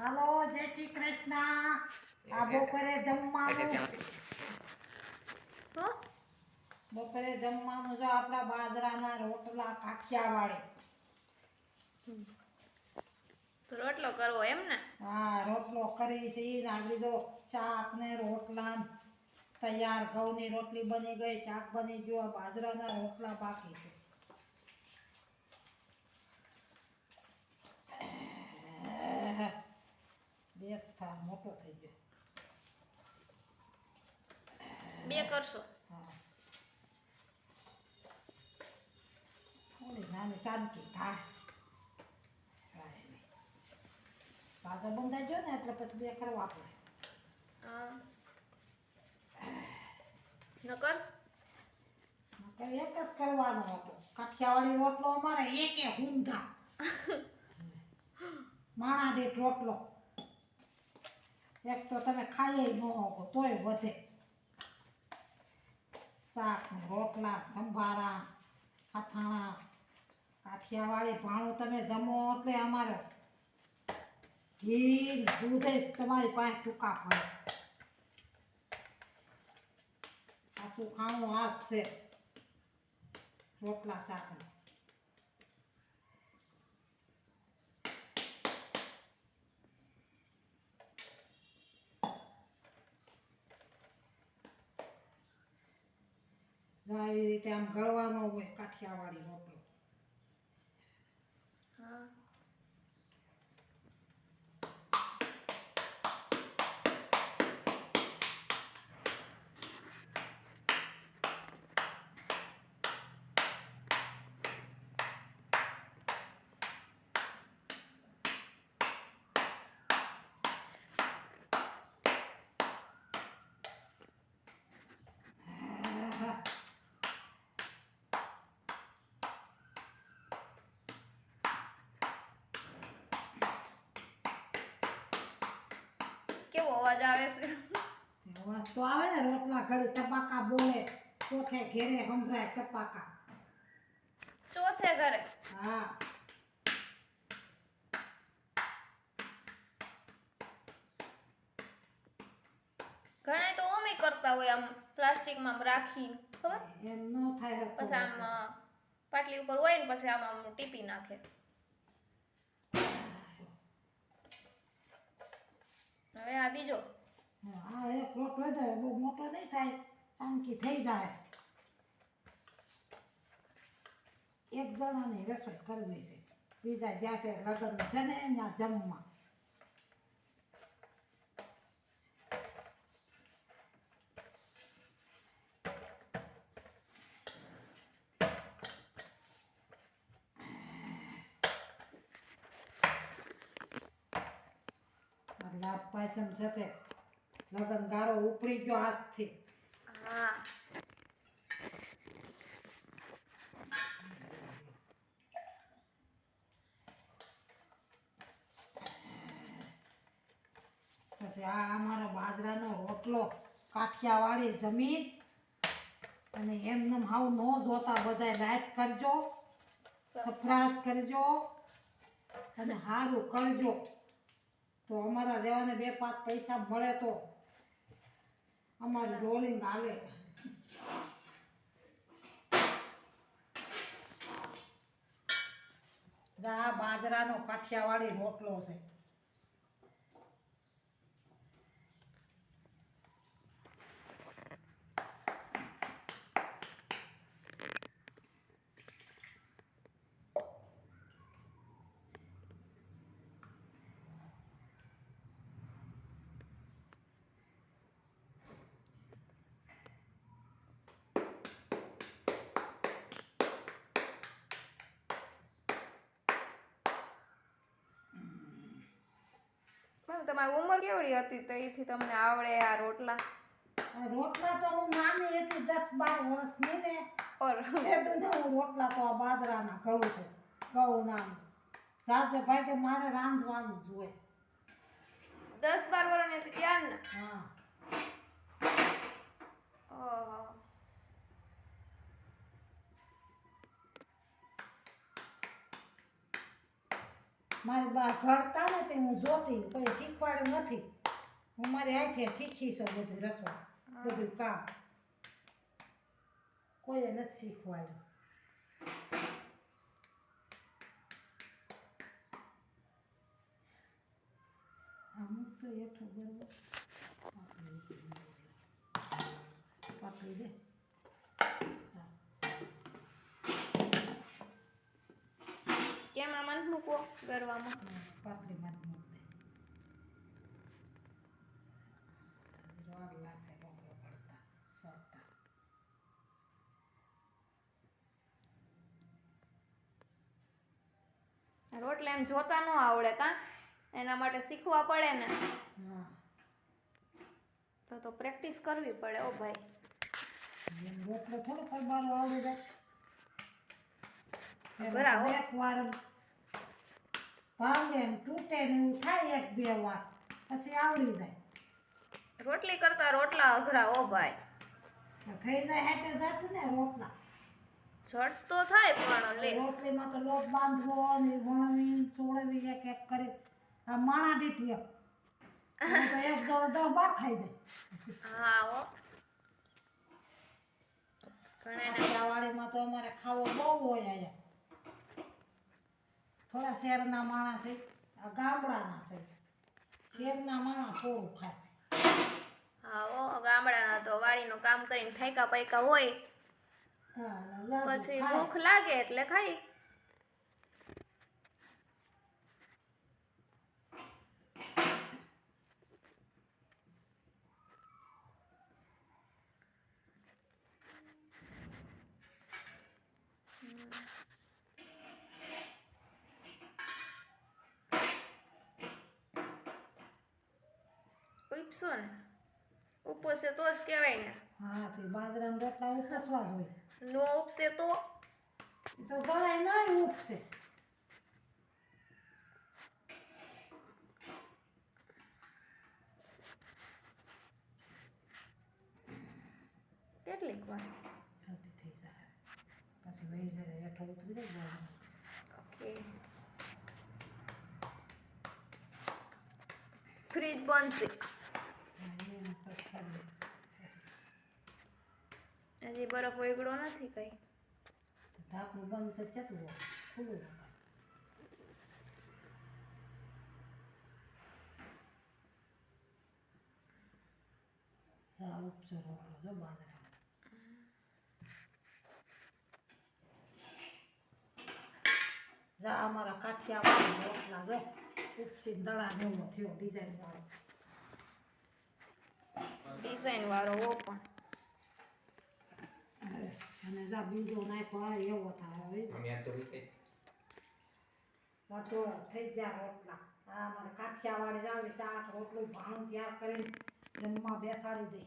હાલો જય શ્રી કૃષ્ણ. આ બપોરે જમવાનું. બપોરે જમવાનું જો આપણા બાજરાના રોટલા કાઠિયાવાડી. વાળે રોટલો કરવો એમ ને? હા રોટલો કરી છે. એ આગળ જો ચાક ને રોટલા તૈયાર તૈયાર ઘઉંની રોટલી બની ગઈ ચાક બની ગયો બાજરાના રોટલા બાકી છે. બે મોટો થઈ ગયો. બે કરશો. હા. નાની શાંતિ થાય પાછો બંધાઈ ગયો ને એટલે પછી બે કરવા હા. નકર? નકર એક જ કરવાનો હતો. કાઠિયાવાડી રોટલો અમારે એકે ઊંધા. માણા દીઠ રોટલો. એક તો તમે ખાઈએ ન હોકો, તોય વધે. શાક રોટલા, સંભારા, અથાણા, કાઠિયાવાડી ભાણું તમે જમો એટલે અમારે ઘી દૂધે તમારી પાસે ટૂંકા પડે. પાછું ખાણું આ છે. રોટલા શાક આવી રીતે આમ ગળવાનો હોય કાઠિયાવાડી રોટલો. હા. અવાજ આવે છે. અવાજ તો આવે ને રોટલા ઘડી ટપાકા બોલે ચોથે ઘેરે સંભળાય ટપાકા. ચોથે ઘરે? હા. ઘણા તો ઓમે કરતા હોય આમ પ્લાસ્ટિકમાં આમ રાખીને ખબર? એમ ન થાય પછી આમ પાટલી ઉપર હોય ને પછી આમ આમ ટીપી નાખે. હવે આ બીજો. હા એક રોટલો વધારે બહુ મોટો નહીં થાય, શાંતિ થઈ જાય. એક જણાની રસોઈ કરવી છે. બીજા જ્યાં છે, લગ્ન છે ને, ત્યાં જમવા. પાયસમ સાથે લગન ગારો ઉપડી ગયો આજથી. હા. પછી આ અમારો બાજરાનો રોટલો કાઠિયાવાડી જમીન. અને એમને હાવ ન જોતા બધાય લાઈક કરજો સફરાજ કરજો અને સારું કરજો. તો અમારા જેવાને બે પાંચ પૈસા મળે તો અમારું રોલિંગ હાલે આ બાજરાનો કાઠિયાવાડી રોટલો છે. પણ તમારી ઉંમર કેવડી હતી તો એથી તમને આવડે આ રોટલા? રોટલા તો હું નાની હતી દસ બાર વર્ષની ને એટલું ને હું રોટલા તો આ બાજરાના કરું છું ઘઉંના સાસે ભાઈ કે મારે રાંધવાનું જોઈએ દસ બાર વર્ષની હતી ત્યાર ને? હા. ઓહો. મારી બા ઘડતા ને તે હું જોતી કોઈ શીખવાડ્યું નથી. હું મારી આંખે શીખી છું બધું રસોઈ બધું કામ. કોઈએ નથી શીખવાડ્યું. અમુક તો એટલું બરોબર પાતળી દે ગરવામાં માં મૂક દે. રોડ લાગશે રોકડો પડતા સરતા રોટલા એમ જોતા ન આવડે કા? એના માટે શીખવા પડે ને. તો તો પ્રેક્ટિસ કરવી પડે ઓ ભાઈ. રોટલો થોડો ફરવાનો આવડે જાય. બરાબર. ભાંગે ને તૂટે ને એવું થાય એક બે વાર પછી આવડી જાય. રોટલી કરતા રોટલા અઘરા ઓ ભાઈ. થઈ જાય હેઠે જટ ને રોટલા. ઝટ તો થાય પણ લે. રોટલીમાં તો લોટ બાંધવો ને વણવી ચોળવી એક એક કરી. આ માણા દીઠ એક. તો એક જણો દસ બાર ખાઈ જાય. હા ઓ ઘણા કાઠિયાવાડીમાં તો અમારે ખાવો બહુ હોય અહીંયા. થોડા શહેરના માણસ છે આ ગામડાના છે. શહેરના માણસ થોડું ખાય હા ઓ ગામડાના તો વાડીનું કામ કરીને થાયકા પૈકા હોય પછી ભૂખ લાગે એટલે ખાઈ ઉપસો ને ઉપસે તો જ કહેવાય ને હા તે બાજરાના રોટલા ઉપસવા જ હોય નો ઉપસે તો એ તો ગળાય નહીં ઉપસે કેટલીક વાર ઠંડી થઈ જાય પછી વહી જાય હેઠો ઉતરી જાય ગળામાં. ઓકે ફ્રીજ બનશે હા, એને પછી કરી દે. હજી બરફ ઓગળો નથી કઈ તો ઢાંકણું બંધ છે ચતું હોય ખુલ્લું રખાય. જા ઉપસો રોટલો જો બાજરાનો જા અમારા કાઠિયાવાડી રોટલા જો ઉપસી દડા જેવો થયો ડિઝાઇન વાળો ડિઝાઇન વાળો ઓ પણ હવે અને જા બીજો નાખ્યો આવે એવો થાય હવે. અમે આ તો રીતે. સાતો થઈ ગયા રોટલા. આ અમારે કાઠિયાવાડી આવે શાક રોટલું ભાણું તૈયાર કરીને જમવા બેસાડી દે.